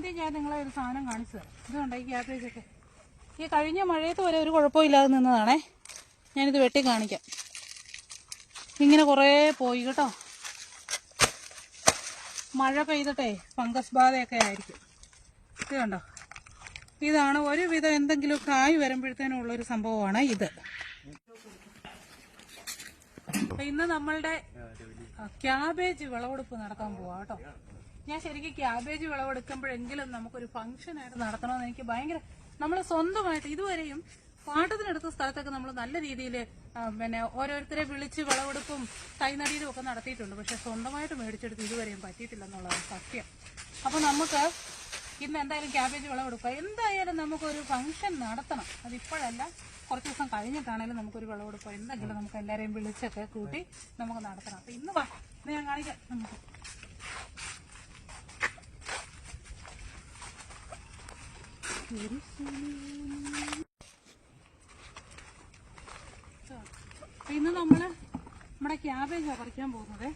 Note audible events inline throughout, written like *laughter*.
ആദ്യം ഞാൻ നിങ്ങളെ ഒരു സാധനം കാണിച്ചു തരാം. ഇതുണ്ട് ഈ ക്യാബേജൊക്കെ ഈ കഴിഞ്ഞ മഴയത്ത് വരെ ഒരു കുഴപ്പമില്ലാതെ നിന്നതാണേ. ഞാനിത് വെട്ടി കാണിക്കാം. ഇങ്ങനെ കുറേ പോയി കേട്ടോ. മഴ പെയ്തിട്ടേ ഫംഗസ് ബാധയൊക്കെ ആയിരിക്കും. ഇത് കണ്ടോ? ഇതാണ് ഒരുവിധം എന്തെങ്കിലും കായ് വരുമ്പോഴത്തേനും ഉള്ളൊരു സംഭവമാണ് ഇത്. ഇന്ന് നമ്മളുടെ ക്യാബേജ് വിളവെടുപ്പ് നടക്കാൻ പോവാ കേട്ടോ. ഞാൻ ശരിക്കും ക്യാബേജ് വിളവെടുക്കുമ്പോഴെങ്കിലും നമുക്കൊരു ഫംഗ്ഷൻ ആയിട്ട് നടത്തണമെന്ന് എനിക്ക് ഭയങ്കര നമ്മൾ സ്വന്തമായിട്ട് ഇതുവരെയും പാട്ടത്തിനെടുത്ത സ്ഥലത്തൊക്കെ നമ്മൾ നല്ല രീതിയിൽ പിന്നെ ഓരോരുത്തരെ വിളിച്ച് വിളവെടുപ്പും കൈനടിയിലും ഒക്കെ നടത്തിയിട്ടുണ്ട്. പക്ഷെ സ്വന്തമായിട്ട് മേടിച്ചെടുത്ത് ഇതുവരെയും പറ്റിയിട്ടില്ല എന്നുള്ളതാണ് സത്യം. അപ്പൊ നമുക്ക് ഇന്ന് എന്തായാലും ക്യാബേജ് വിളവെടുക്കുക എന്തായാലും നമുക്കൊരു ഫംഗ്ഷൻ നടത്തണം. അതിപ്പോഴല്ല കുറച്ച് ദിവസം കഴിഞ്ഞിട്ടാണെങ്കിലും നമുക്കൊരു വിളവെടുപ്പ്. എന്തെങ്കിലും നമുക്ക് എല്ലാവരെയും വിളിച്ചൊക്കെ കൂട്ടി നമുക്ക് നടത്തണം. അപ്പൊ ഇന്ന് വാ. ഇന്ന് ഞാൻ കാണിക്കാം. നമുക്ക് ഇന്ന് നമ്മൾ നമ്മുടെ ക്യാബേജാ പറിക്കാൻ പോകുന്നത്.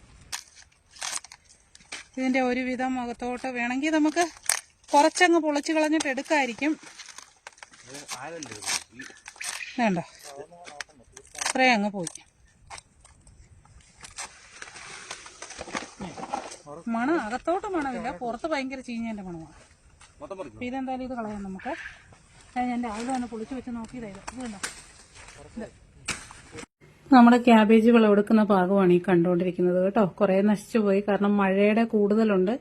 ഇതിന്റെ ഒരുവിധം മുഖത്തോട്ട് വേണമെങ്കിൽ നമുക്ക് കുറച്ചങ്ങ് പൊളിച്ച് കളഞ്ഞിട്ട് എടുക്കായിരിക്കും. വേണ്ട. ഇത്രയും അങ്ങ് പോയി. മണം അകത്തോട്ട് മണമില്ല പുറത്ത് ഭയങ്കര ചീഞ്ഞതിന്റെ മണമാണ്. അപ്പൊ ഇതെന്തായാലും ഇത് കളയാം നമുക്ക്. ഞാൻ രാവിലെ തന്നെ പൊളിച്ചു വെച്ച് നോക്കിയതായത് ഇത്. കണ്ടോ. നമ്മുടെ ക്യാബേജ് വിളവെടുക്കുന്ന ഭാഗമാണ് ഈ കണ്ടുകൊണ്ടിരിക്കുന്നത് കേട്ടോ. കുറെ നശിച്ചു പോയി. കാരണം മഴയുടെ കൂടുതലുണ്ട്.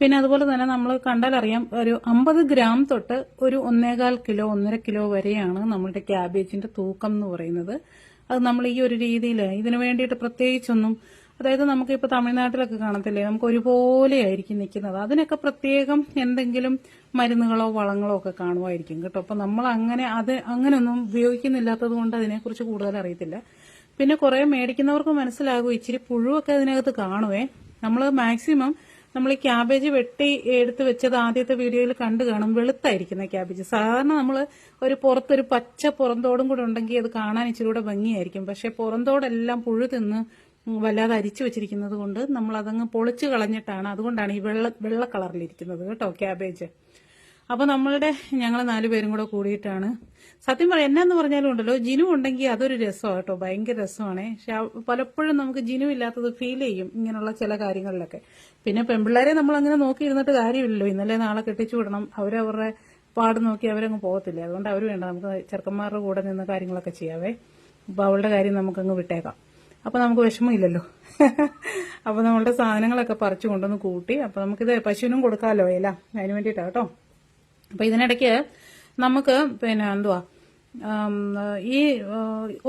പിന്നെ അതുപോലെ തന്നെ നമ്മൾ കണ്ടാലറിയാം ഒരു അമ്പത് ഗ്രാം തൊട്ട് ഒരു ഒന്നേകാൽ കിലോ ഒന്നര കിലോ വരെയാണ് നമ്മളുടെ ക്യാബേജിന്റെ തൂക്കം എന്ന് പറയുന്നത്. അത് നമ്മൾ ഈ ഒരു രീതിയിൽ ഇതിനു വേണ്ടിയിട്ട് പ്രത്യേകിച്ചൊന്നും അതായത് നമുക്ക് ഇപ്പൊ തമിഴ്നാട്ടിലൊക്കെ കാണത്തില്ലേ നമുക്ക് ഒരുപോലെ ആയിരിക്കും നിൽക്കുന്നത് അതിനൊക്കെ പ്രത്യേകം എന്തെങ്കിലും മരുന്നുകളോ വളങ്ങളോ ഒക്കെ കാണുമായിരിക്കും കേട്ടോ. അപ്പൊ നമ്മൾ അങ്ങനെ അത് അങ്ങനെയൊന്നും ഉപയോഗിക്കുന്നില്ലാത്തത് കൊണ്ട് അതിനെക്കുറിച്ച് കൂടുതൽ അറിയത്തില്ല. പിന്നെ കുറെ മേടിക്കുന്നവർക്ക് മനസ്സിലാകും ഇച്ചിരി പുഴുവൊക്കെ അതിനകത്ത് കാണുവേ. നമ്മൾ മാക്സിമം നമ്മൾ ഈ ക്യാബേജ് വെട്ടി എടുത്ത് വെച്ചത് ആദ്യത്തെ വീഡിയോയിൽ കണ്ടു കാണും വെളുത്തായിരിക്കുന്ന ക്യാബേജ്. സാധാരണ നമ്മൾ ഒരു പുറത്തൊരു പച്ച പുറന്തോടും കൂടെ ഉണ്ടെങ്കിൽ അത് കാണാൻ ഇച്ചിരി കൂടെ ഭംഗിയായിരിക്കും. പക്ഷെ പുറന്തോടെല്ലാം പുഴു തിന്ന് വല്ലാതെ അരിച്ചു വെച്ചിരിക്കുന്നത് കൊണ്ട് നമ്മൾ അതങ്ങ് പൊളിച്ചു കളഞ്ഞിട്ടാണ് അതുകൊണ്ടാണ് ഈ വെള്ള വെള്ള കളറിലിരിക്കുന്നത് കേട്ടോ ക്യാബേജ്. അപ്പൊ നമ്മളുടെ ഞങ്ങൾ നാലുപേരും കൂടെ കൂടിയിട്ടാണ്. സത്യം പറയാം എന്നാന്ന് പറഞ്ഞാലും ഉണ്ടല്ലോ ജിനു ഉണ്ടെങ്കിൽ അതൊരു രസമാണ് കേട്ടോ ഭയങ്കര രസമാണ്. പക്ഷെ പലപ്പോഴും നമുക്ക് ജിനു ഇല്ലാത്തത് ഫീൽ ചെയ്യും ഇങ്ങനെയുള്ള ചില കാര്യങ്ങളിലൊക്കെ. പിന്നെ പെൺപിള്ളേരെ നമ്മൾ അങ്ങനെ നോക്കിയിരുന്നിട്ട് കാര്യമില്ലല്ലോ ഇന്നലെ നാളെ കെട്ടിച്ചു വിടണം അവരവരുടെ പാട് നോക്കി അവരങ്ങ് പോകത്തില്ലേ? അതുകൊണ്ട് അവർ വേണ്ട നമുക്ക് ചെറുക്കന്മാരുടെ കൂടെ നിന്ന് കാര്യങ്ങളൊക്കെ ചെയ്യാവേ. അപ്പൊ അവളുടെ കാര്യം നമുക്കങ്ങ് വിട്ടേക്കാം. അപ്പൊ നമുക്ക് വിഷമമില്ലല്ലോ. *laughs* അപ്പോൾ നമ്മളുടെ സാധനങ്ങളൊക്കെ പറിച്ചു കൊണ്ടുവന്ന് കൂട്ടി അപ്പോൾ നമുക്കിത് പശുവിനും കൊടുക്കാമല്ലോ ഇല അതിന് വേണ്ടിയിട്ടാണ് കേട്ടോ. അപ്പൊ ഇതിനിടയ്ക്ക് നമുക്ക് പിന്നെ എന്തുവാ ഈ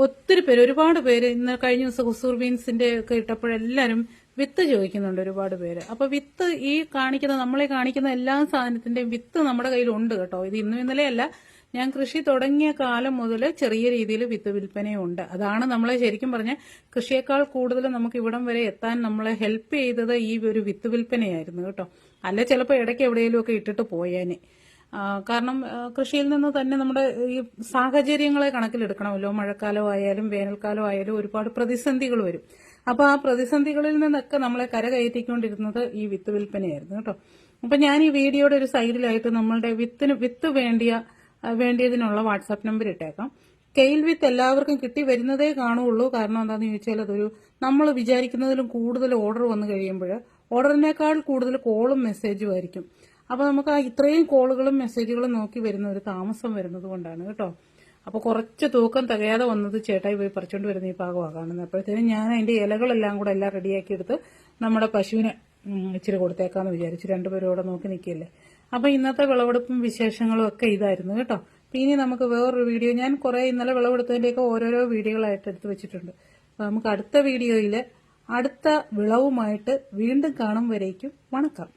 ഒത്തിരി പേര് ഒരുപാട് പേര് ഇന്ന് കഴിഞ്ഞ ദിവസം ഹുസൂർ ബീൻസിന്റെ ഒക്കെ ഇട്ടപ്പോഴെല്ലാരും വിത്ത് ചോദിക്കുന്നുണ്ട് ഒരുപാട് പേര്. അപ്പൊ വിത്ത് ഈ കാണിക്കുന്ന നമ്മളെ കാണിക്കുന്ന എല്ലാ സാധനത്തിന്റെയും വിത്ത് നമ്മുടെ കയ്യിലുണ്ട് കേട്ടോ. ഇത് ഇന്നും ഇന്നലെയല്ല ഞാൻ കൃഷി തുടങ്ങിയ കാലം മുതൽ ചെറിയ രീതിയിൽ വിത്ത് വിൽപ്പനയുണ്ട്. അതാണ് നമ്മളെ ശരിക്കും പറഞ്ഞ കൃഷിയേക്കാൾ കൂടുതൽ നമുക്ക് ഇവിടം വരെ എത്താൻ നമ്മളെ ഹെൽപ്പ് ചെയ്തത് ഈ ഒരു വിത്ത് വിൽപ്പനയായിരുന്നു കേട്ടോ. അല്ല ചിലപ്പോൾ ഇടയ്ക്ക് എവിടെയെങ്കിലും ഒക്കെ ഇട്ടിട്ട് പോയേനെ. കാരണം കൃഷിയിൽ നിന്ന് തന്നെ നമ്മുടെ ഈ സാഹചര്യങ്ങളെ കണക്കിലെടുക്കണമല്ലോ. മഴക്കാലം ആയാലും വേനൽക്കാലം ആയാലും ഒരുപാട് പ്രതിസന്ധികൾ വരും. അപ്പോൾ ആ പ്രതിസന്ധികളിൽ നിന്നൊക്കെ നമ്മളെ കരകയറ്റിക്കൊണ്ടിരുന്നത് ഈ വിത്ത് വിൽപ്പനയായിരുന്നു കേട്ടോ. അപ്പൊ ഞാൻ ഈ വീഡിയോയുടെ ഒരു സൈഡിലായിട്ട് നമ്മളുടെ വിത്തിന് വിത്ത് വേണ്ടിയ വേണ്ടിയതിനുള്ള വാട്സാപ്പ് നമ്പർ ഇട്ടേക്കാം. കെയിൽ വിത്ത് എല്ലാവർക്കും കിട്ടി വരുന്നതേ കാണുള്ളൂ കാരണം എന്താണെന്ന് ചോദിച്ചാൽ അതൊരു നമ്മൾ വിചാരിക്കുന്നതിലും കൂടുതൽ ഓർഡർ വന്നു കഴിയുമ്പോൾ ഓർഡറിനേക്കാൾ കൂടുതൽ കോളും മെസ്സേജും ആയിരിക്കും. അപ്പോൾ നമുക്ക് ആ ഇത്രയും കോളുകളും മെസ്സേജുകളും നോക്കി വരുന്ന ഒരു താമസം വരുന്നത് കൊണ്ടാണ് കേട്ടോ. അപ്പോൾ കുറച്ച് തൂക്കം തികയാതെ വന്നത് ചേട്ടായി പോയി പറിച്ചോണ്ട് വരുന്ന ഈ പാകമാണ് കാണുന്നത്. അപ്പോഴത്തേനും ഞാൻ അതിന്റെ ഇലകളെല്ലാം കൂടെ എല്ലാം റെഡിയാക്കി എടുത്ത് നമ്മുടെ പശുവിന് ഇച്ചിരി കൊടുത്തേക്കാന്ന് വിചാരിച്ചു. രണ്ടുപേരും കൂടെ നോക്കി നിൽക്കില്ലേ അപ്പൊ ഇന്നത്തെ വിളവെടുപ്പും വിശേഷങ്ങളും ഒക്കെ ഇതായിരുന്നു കേട്ടോ. ഇനി നമുക്ക് വേറൊരു വീഡിയോ ഞാൻ കുറെ ഇന്നലെ വിളവെടുത്തതിന്റെയൊക്കെ ഓരോരോ വീഡിയോകളായിട്ട് എടുത്തു വെച്ചിട്ടുണ്ട്. അപ്പൊ നമുക്ക് അടുത്ത വീഡിയോയിൽ അടുത്ത വിളവുമായിട്ട് വീണ്ടും കാണും വരേക്കും. വണക്കം.